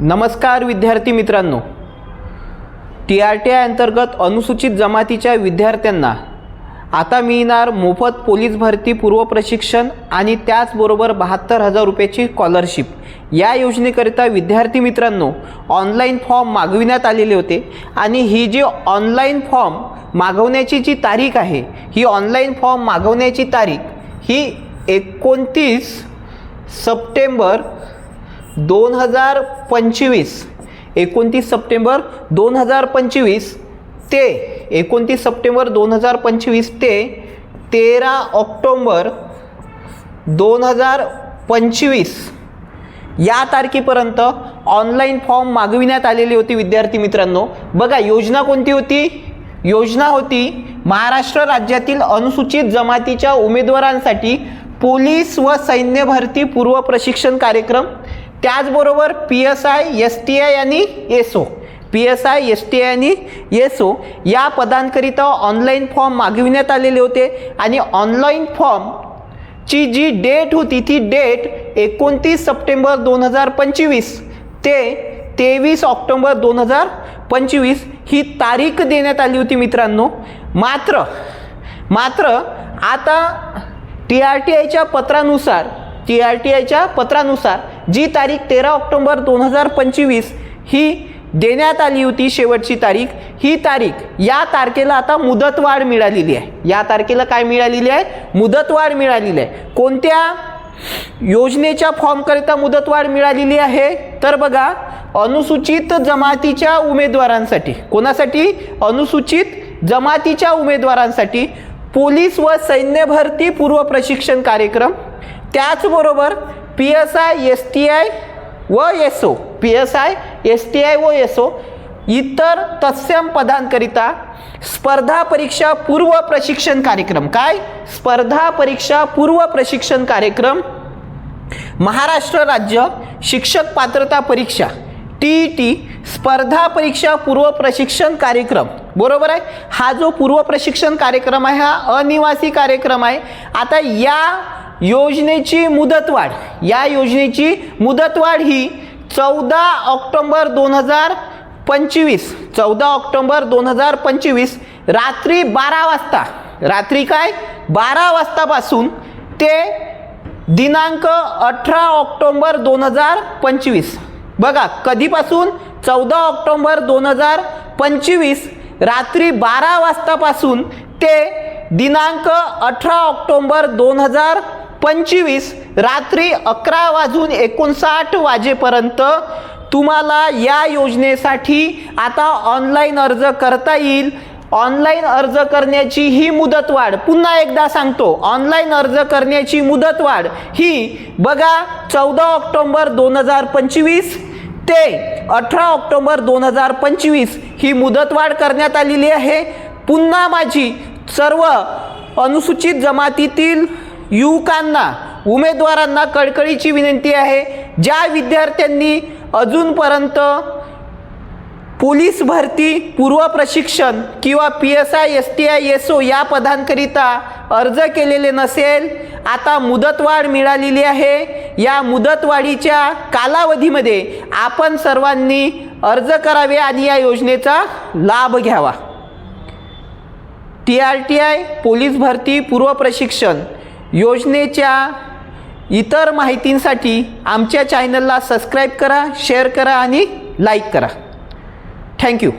नमस्कार विद्यार्थी मित्रांनो. टी आर टी आय अंतर्गत अनुसूचित जमातीच्या विद्यार्थ्यांना आता मिळणार मोफत पोलीस भरती पूर्व प्रशिक्षण आणि त्याचबरोबर बहात्तर हजार रुपयाची स्कॉलरशिप या योजनेकरिता विद्यार्थी मित्रांनो ऑनलाईन फॉर्म मागविण्यात आलेले होते आणि ही जी ऑनलाईन फॉर्म मागवण्याची जी तारीख आहे ही ऑनलाईन फॉर्म मागवण्याची तारीख ही एकोणतीस सप्टेंबर दोन हजार पंचवीस. एकोणतीस सप्टेंबर दोन हजार पंचवीस ते एकोणतीस सप्टेंबर दोन हजार पंचवीस ते तेरा ऑक्टोंबर दोन हजार पंचवीस. या तारखेपर्यंत ऑनलाईन फॉर्म मागविण्यात आलेली होती विद्यार्थी मित्रांनो. बघा योजना कोणती होती? योजना होती महाराष्ट्र राज्यातील अनुसूचित जमातीच्या उमेदवारांसाठी पोलीस व सैन्य भरती पूर्व प्रशिक्षण कार्यक्रम त्याचबरोबर P S I S T I आणि S O. P S I S T I आणि एस ओ या पदांकरिता ऑनलाईन फॉर्म मागविण्यात आलेले होते आणि ऑनलाईन फॉर्म ची जी डेट होती ती डेट एकोणतीस सप्टेंबर दोन हजार पंचवीस ते तेवीस ऑक्टोंबर दोन हजार पंचवीस ही तारीख देण्यात आली होती मित्रांनो. मात्र मात्र आता टी आर टी आयच्या पत्रानुसार टी आर टी आयच्या पत्रानुसार जी तारीख तेरा ऑक्टोंबर दोन हजार पंचवीस ही देण्यात आली होती शेवटची तारीख ही तारीख या तारखेला आता मुदतवाढ मिळालेली आहे. या तारखेला काय मिळालेली आहे? मुदतवाढ मिळालेली आहे. कोणत्या योजनेच्या फॉर्मकरिता मुदतवाढ मिळालेली आहे? तर बघा अनुसूचित जमातीच्या उमेदवारांसाठी. कोणासाठी? अनुसूचित जमातीच्या उमेदवारांसाठी पोलीस व सैन्य भरती पूर्व प्रशिक्षण कार्यक्रम. त्याचबरोबर P S I S T I व S O. P S I S T I व एस ओ इतर तत्सम पदांकरिता स्पर्धा परीक्षा पूर्व प्रशिक्षण कार्यक्रम. काय? स्पर्धा परीक्षा पूर्व प्रशिक्षण कार्यक्रम. महाराष्ट्र राज्य शिक्षक पात्रता परीक्षा टी ई टी स्पर्धा परीक्षा पूर्व प्रशिक्षण कार्यक्रम. बरोबर आहे? हा जो पूर्व प्रशिक्षण कार्यक्रम आहे हा अनिवासी कार्यक्रम आहे. आता या योजनेची मुदतवाढ या योजनेची मुदतवाढ ही चौदा ऑक्टोंबर दोन हजार पंचवीस चौदा ऑक्टोंबर दोन हजार पंचवीस रात्री बारा वाजता. रात्री काय? बारा वाजतापासून ते दिनांक अठरा ऑक्टोंबर दोन हजार पंचवीस. बघा कधीपासून? चौदा ऑक्टोंबर दोन हजार पंचवीस रात्री बारा वाजतापासून ते दिनांक अठरा ऑक्टोंबर दोन हजार पंचवीस रात्री अकरा वाजून एकोणसाठ वाजेपर्यंत तुम्हाला या योजनेसाठी आता ऑनलाईन अर्ज करता येईल. ऑनलाईन अर्ज करण्याची ही मुदतवाढ पुन्हा एकदा सांगतो ऑनलाईन अर्ज करण्याची मुदतवाढ ही बघा चौदा ऑक्टोंबर दोन हजार पंचवीस ते अठरा ऑक्टोंबर दोन हजार पंचवीस ही मुदतवाढ करण्यात आलेली आहे. पुन्हा माझी सर्व अनुसूचित जमातीतील युवकांना उमेदवारांना कळकळीची विनंती आहे. ज्या विद्यार्थ्यांनी अजूनपर्यंत पोलीस भरती पूर्व प्रशिक्षण किंवा P S I S T I S O या पदांकरिता अर्ज केलेले नसेल आता मुदतवाढ मिळालेली आहे. या मुदतवाढीच्या कालावधीमध्ये आपण सर्वांनी अर्ज करावे आणि या योजनेचा लाभ घ्यावा. T R T I police भरती पूर्व प्रशिक्षण योजनेच्या इतर माहितींसाठी आमच्या चॅनलला सबस्क्राईब करा शेअर करा आणि लाईक करा. थँक्यू